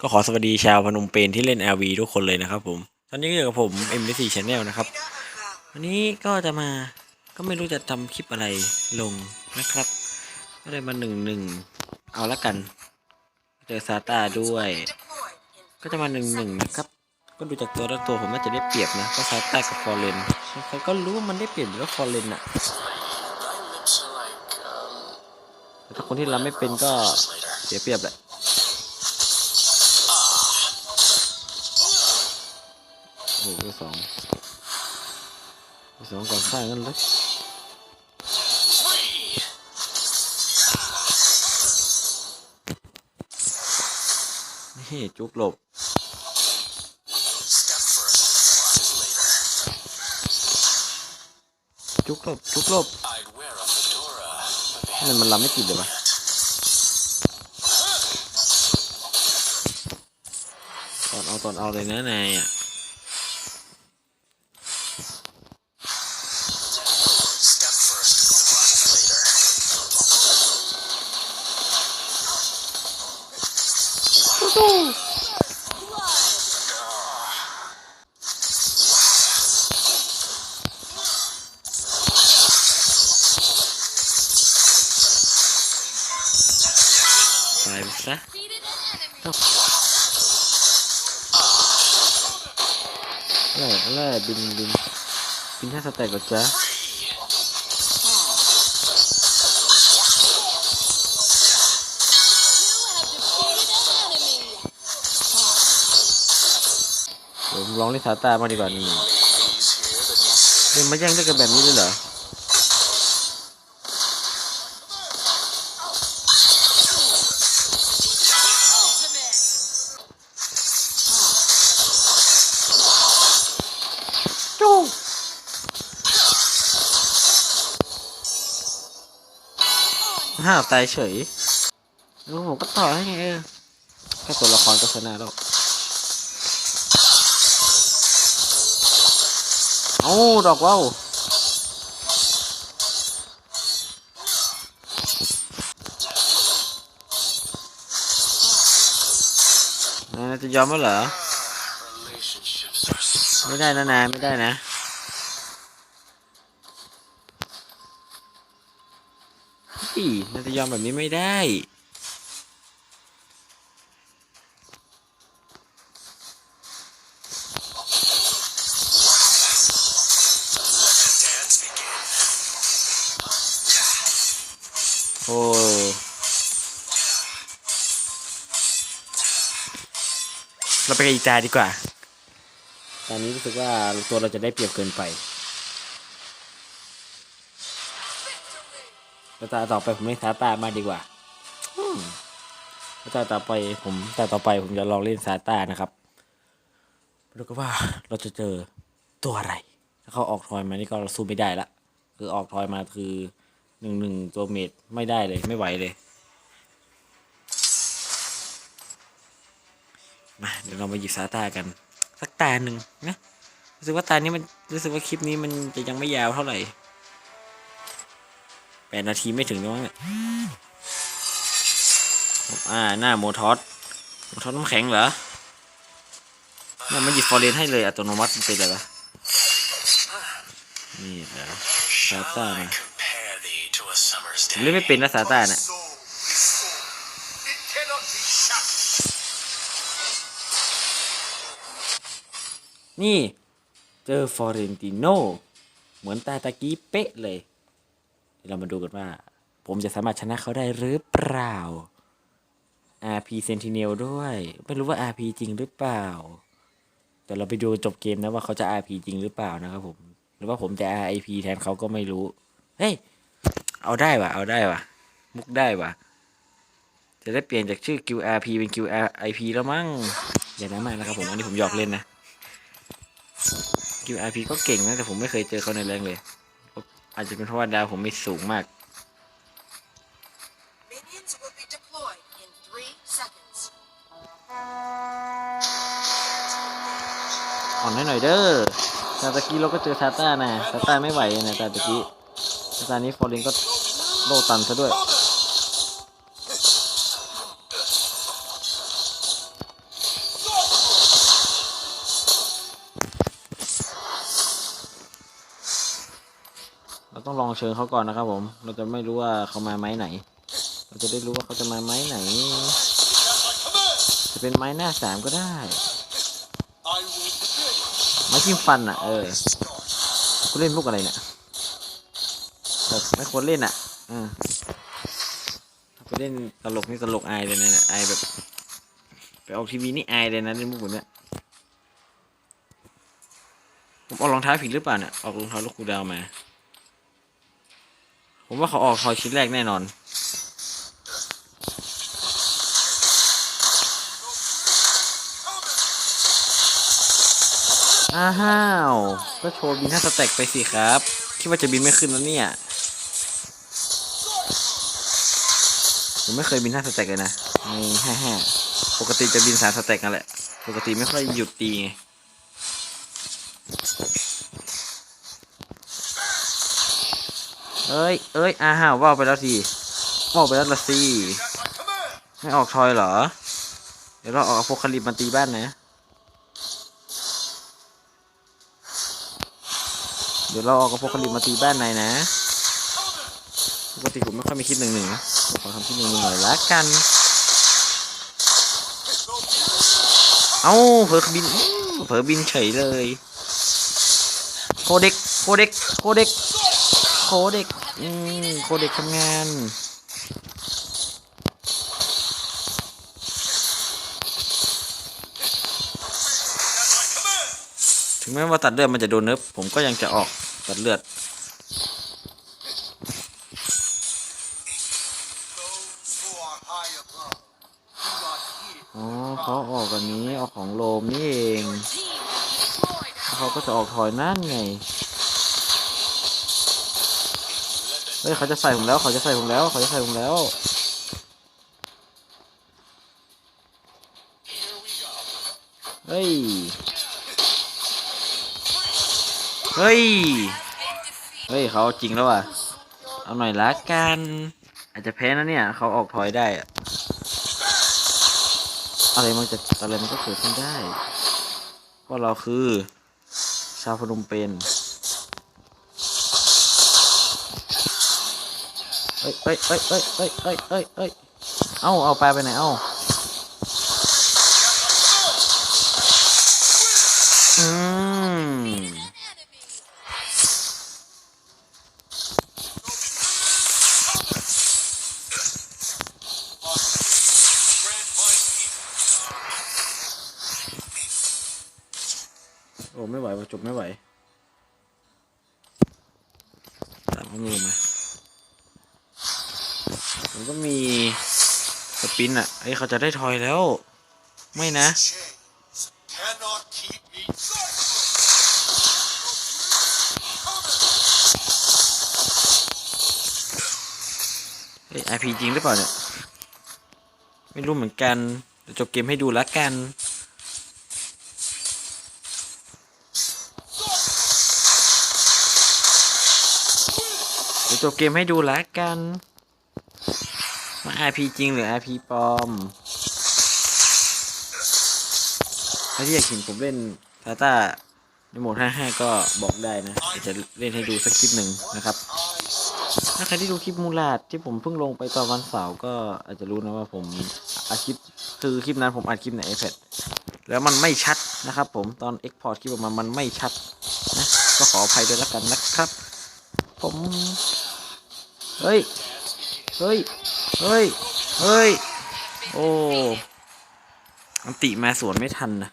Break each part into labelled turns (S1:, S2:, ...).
S1: ก็ขอสวัสดีชาวพนมเปญที่เล่น LV ทุกคนเลยนะครับผม ตอนนี้ก็อยู่กับผม M4 Channel นะครับ วันนี้ก็จะมาก็ไม่รู้จะทำคลิปอะไรลงนะครับ ก็เลยมาหนึ่งหนึ่งเอาละกัน เจอซาตาด้วย ก็จะมาหนึ่งหนึ่งนะครับ ก็ดูจากตัวแล้วตัวผมน่าจะได้เปรียบนะเพราะซาตากับฟอร์เรนใครก็รู้ว่ามันได้เปรียบอยู่แล้วฟอร์เรนอะแต่ถ้าคนที่รับไม่เป็นก็เสียเปรียบแหละ เบอร์สองเบอร์สองก่อนข้างนั้นเลยนี่จุกหลบจุกหลบจุกหลบทำไมมันรับไม่ติดเลยวะตอนเอาตอนเอาเลยนะนายอะ ตายไปซะอะไรอะไรบินบินบินแค่สแต็กก่อนจ้ะผมลองเล่นซาตามาดีกว่านี่เล่นมาแย่งด้วยกันแบบนี้เลยเหรอ ห้าวตายเฉยแล้วผมก็ต่อให้ไงเออแค่ตัวละครก็ชนะแล้วเอ้าดอกว่าวนายจะยอมแล้วเหรอ ไม่ได้นะนายไม่ได้นะ น่าจะยอมแบบนี้ไม่ได้ โอ้เราไปกันอีกตาดีกว่า ตอนนี้รู้สึกว่าตัวเราจะได้เปรียบเกินไปแล้ว ตาต่อไปผมเล่นซาตามาดีกว่าแตาต่อไปผมตาต่อไปผมจะลองเล่นซาตานะครับดูกันว่าเราจะเจอตัวอะไร ถ้าเขาออกทอยมานี่ก็เราสู้ไม่ได้ละ คือออกทอยมาคือหนึ่งหนึ่งตัวเมดไม่ได้เลยไม่ไหวเลยมาเดี๋ยวเรามาหยิบซาตากัน สักตาหนึ่งนะรู้สึกว่าตานี้มันรู้สึกว่าคลิปนี้มันจะยังไม่ยาวเท่าไหร่ แปดนาทีไม่ถึงนะมั้งเนี่ยอ่าหน้าโมทอสโมทอสน้ำแข็งเหรอเนี่ยมันหยิบฟอร์เรนให้เลยอัตโนมัติเป็นอะไรวะนี่เหรอซาต้านะเล่นไม่เป็นนะซาต้าเนี่ยนี่ เจอฟอเรนติโน เหมือนตาตะกี้เป๊ะเลย เดี๋ยวเรามาดูกันว่า ผมจะสามารถชนะเขาได้หรือเปล่า RP Sentinel ด้วย ไม่รู้ว่า RP จริงหรือเปล่า แต่เราไปดูจบเกมนะว่าเขาจะ RP จริงหรือเปล่านะครับผมหรือว่าผมจะ RIP แทนเขาก็ไม่รู้ เฮ้ย เอาได้วะเอาได้วะมุกได้วะจะได้เปลี่ยนจากชื่อ QRP เป็น QRIP แล้วมั้งอย่านะมากนะครับผม อันนี้ผมหยอกเล่นนะ QRP ก็เก่งนะ แต่ผมไม่เคยเจอเขาในแรงเลย อาจจะเป็นเพราะว่าดาวผมไม่สูงมาก
S2: Minions will be deployed in three seconds.
S1: อ่อนให้หน่อยเด้อแต่ตะกี้เราก็เจอซาต้านะซาต้าไม่ไหวนะแต่ตะกี้ซาต้านี้ฟอร์เรนก็โลตันซะด้วย เราต้องลองเชิญเขาก่อนนะครับผม เราจะไม่รู้ว่าเขามาไม้ไหน เราจะได้รู้ว่าเขาจะมาไม้ไหน จะเป็นไม้หน้าสามก็ได้ ไม้จิ้มฟันอะ เออคุณเล่นมุกอะไรเนี่ยแบบไม่ควรเล่นอะอืมถ้าไปเล่นตลกนี่ตลกอายเลยนะเนี่ยอายแบบไปออกทีวีนี่อายเลยนะเล่นมุกเนี้ยผมออกรองเท้าผิดหรือเปล่าเนี่ยออกรองเท้าลูกคูดาวมา ผมว่าเขาออกทอยชิ้นแรกแน่นอนอ้าว ก็โชว์บินห้าสเต็กไปสิครับ คิดว่าจะบินไม่ขึ้นแล้วเนี่ย ผมไม่เคยบินห้าสเต็กเลยนะในห้าห้าปกติจะบินสามสเต็กนั่นแหละ ปกติไม่ค่อยหยุดตีไง เอ้ย เอ้ย อ้าวว่าไปแล้วทีว่าไปแล้วละสิ ไม่ออกทอยเหรอ เดี๋ยวเราออกโพคาลิปมาตีบ้านนะ เดี๋ยวเราออกโพคาลิปมาตีบ้านนายนะ ปกติผมไม่ค่อยมีคลิปหนึ่งหนึ่งขอทำคลิปหนึ่งหนึ่งหน่อยละกัน เอ้าเผลอบินอื้อเผลอบินเฉยเลย โคเด็ก โคเด็ก โคเด็กโคเด็ก อืมโคเด็กทำงาน ถึงแม้ว่าตัดเลือดมันจะโดนเนิบผมก็ยังจะออกตัดเลือด อ๋อเขาออกอันนี้ ออกของโลมนี่เอง เขาก็จะออกถอยนั่นไง เฮ้ยเขาจะใส่ผมแล้ว เขาจะใส่ผมแล้ว เขาจะใส่ผมแล้วเฮ้ย เฮ้ย เฮ้ยเขาจริงแล้วว่ะ เอาหน่อยละกัน อาจจะแพ้นะเนี่ย เขาออกถอยได้อะอะไรมันจะอะไรมันก็เกิดขึ้นได้ เพราะเราคือ ชาวพนมเปญ เอ้ยเอ้ยเอ้ยเอ้ยเอ้ยเอ้ยเอ้ยเอ้ยเอ้าเอาปลาไปไหนเอ้าอืมโอ้ไม่ไหวจบไม่ไหวตามข้อมือมา ผมก็มีสปินอะไอ้เขาจะได้ทอยแล้ว ไม่นะ
S3: Chains cannot keep me.
S1: เฮ้ย IP จริงหรือเปล่าเนี่ย ไม่รู้เหมือนกันเดี๋ยวจบเกมให้ดูและกันเดี๋ยวจบเกมให้ดูและกัน ว่า IP จริงหรือ IP ปลอมถ้าที่อยากเห็นผมเล่นทาต้าในโหมด 55 ก็บอกได้นะเดี๋ยวจะเล่นให้ดูสักคลิปหนึ่งนะครับ ถ้าใครที่ดูคลิปมูลาดที่ผมเพิ่งลงไปตอนวันเสาร์ก็อาจจะรู้นะว่าผมอัดคลิปคือคลิปนั้นผมอัดคลิปใน iPad แล้วมันไม่ชัดนะครับผมตอน Export คลิปออกมามันไม่ชัดนะก็ขออภัยด้วยแล้วกันนะครับ ผม เฮ้ย เฮ้ย เฮ้ย เฮ้ย โอ้อันติมาสวนไม่ทันนะ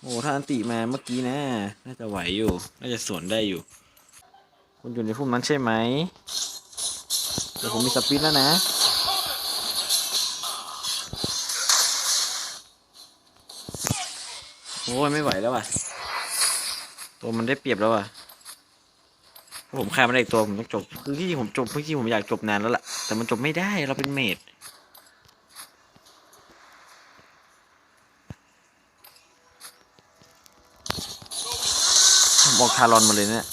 S1: โอ้ ถ้าอันติมาเมื่อกี้นะ น่าจะไหวอยู่ น่าจะสวนได้อยู่ คุณอยู่ในพุ่มนั้นใช่ไหมเดี๋ยวผมมีสปินแล้วนะโอ้ยไม่ไหวแล้วอะ ตัวมันได้เปรียบแล้วอะ ผมฆ่ามันได้อีกตัวผมต้องจบ คือที่จริงผมจบเมื่อกี้ผมอยากจบนานแล้วล่ะ แต่มันจบไม่ได้เราเป็นเมดผมออกทารอนมาเลยเนี่ย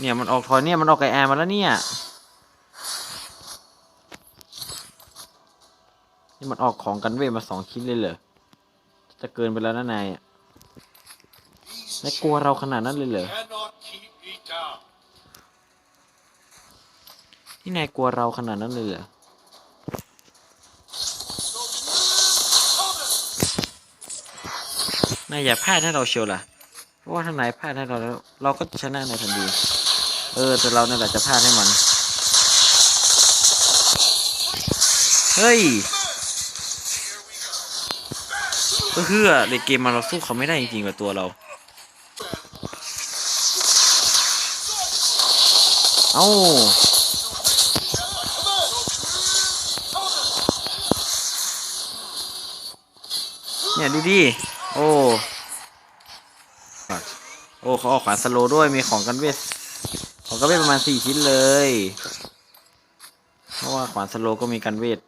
S1: เนี่ยมันออกทอยเนี่ยมันออกไกแอร์มาแล้วเนี่ยนี่มันออกของกันเวทมาสองชิ้นเลยเหรอ จะเกินไปแล้วนะนายนายกลัวเราขนาดนั้นเลยเหรอที่นายกลัวเราขนาดนั้นเลยเหรอนายอย่าพลาดให้เราเชียวล่ะ เพราะว่าถ้านายพลาดให้เราแล้วเราก็ชนะในทันที เออ แต่เราเนี่ยแหละจะพลาดให้มัน เฮ้ย ก็คือในเกมมาเราสู้เขาไม่ได้จริงๆกับตัวเรา เอ้าเนี่ยดูดิ โอ้ โอ้เขาออกขวานสโลด้วย มีของกันเวท ของกันเวทประมาณสี่ชิ้นเลย เพราะว่าขวานสโลก็มีกันเวท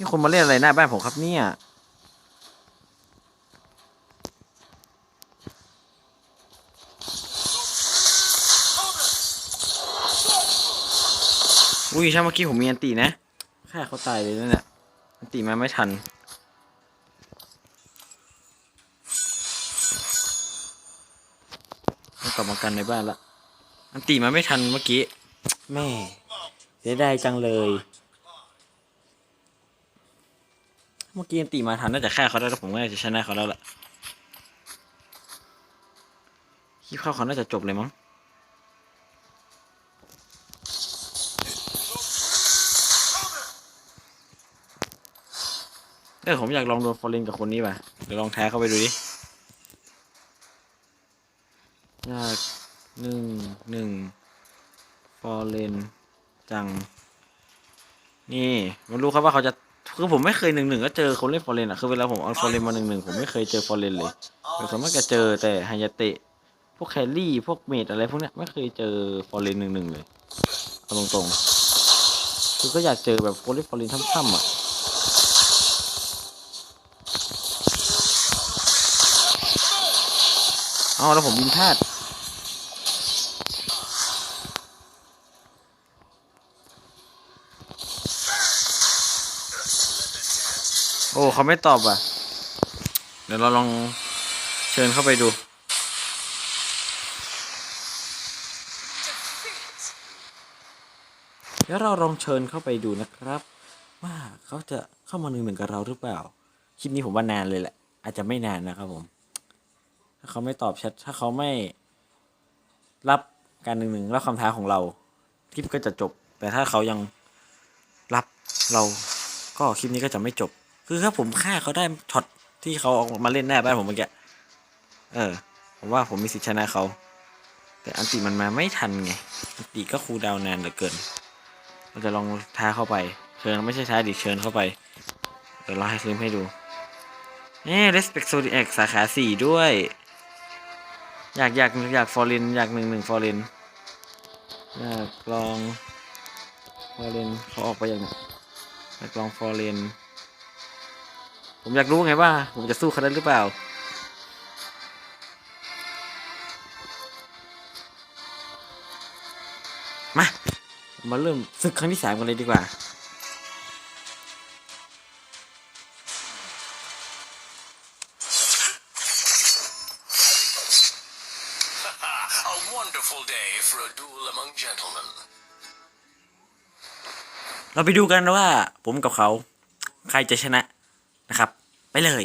S1: นี่คนมาเล่นอะไรหน้าบ้านผมครับเนี่ย อุ้ยช่างเมื่อกี้ผมมีอันตีนะฆ่าเขาตายเลยนั่นแหละอันตีมาไม่ทันต้องกลับมากันในบ้านละ อันตีมาไม่ทันเมื่อกี้ แม่เสียดายจังเลย เมื่อกี้อันตีมาทันน่าจะฆ่าเขาได้แล้วผมก็น่าจะชนะเขาแล้วล่ะคิดเข้าเขาน่าจะจบเลยมั้งเออผมอยากลองโดนฟอร์เรนกับคนนี้ป่ะเดี๋ยวลองแท้เข้าไปดูดิยากหนึ่งหนึ่งฟอร์เรนจัง นี่มันรู้ครับว่าเขาจะ คือผมไม่เคยหนึ่งหนึ่งก็เจอคนเล่นฟอร์เรนอะคือเวลาผมเอาฟอร์เรนมาหนึ่งหนึ่งผมไม่เคยเจอฟอร์เรนเลยแต่ส่วนมากจะเจอแต่ไฮยาเตะพวกแคลรี่พวกเมดอะไรพวกเนี้ยไม่เคยเจอฟอร์เรนหนึ่งหนึ่งเลยเอาตรงๆคือก็อยากเจอแบบคนเล่นฟอร์เรนท่ำๆอะเอาแล้วผมบินพลาด เขาไม่ตอบอะ เดี๋ยวเราลองเชิญเข้าไปดู เดี๋ยวเราลองเชิญเข้าไปดูนะครับ ว่าเขาจะเข้ามาหนึ่งหนึ่งกับเราหรือเปล่า คลิปนี้ผมว่านานเลยแหละ อาจจะไม่นานนะครับผม ถ้าเขาไม่ตอบแชท ถ้าเขาไม่รับการหนึ่งหนึ่งรับคำท้าของเรา คลิปก็จะจบ แต่ถ้าเขายังรับเราก็คลิปนี้ก็จะไม่จบ คือถ้าผมฆ่าเขาได้ช็อตที่เขาออกมาเล่นหน้าบ้านผมเมื่อกี้เออ ผมว่าผมมีสิทธิชนะเขา แต่อันติมันมาไม่ทันไง อันติก็คูลดาวนานเหลือเกิน เราจะลองท้าเข้าไป เชิญไม่ใช่ท้าดิเชิญเข้าไป เดี๋ยวเราให้คืนให้ดูเอ๊ respect zodiac สาขาสี่ด้วย อยากอยากอยากฟอร์เรนอยากหนึ่งหนึ่งฟอร์เรนอยากลองฟอร์เรนเขาออกไปอย่างอยากลองฟอร์เรน ผมอยากรู้ไงว่า ผมจะสู้เขาได้หรือเปล่า มา มาเริ่มศึกครั้งที่สามกันเลยดีกว่า
S3: A wonderful day for a duel among gentlemen.
S1: เราไปดูกันนะว่า ผมกับเขา ใครจะชนะ นะครับ ไปเลย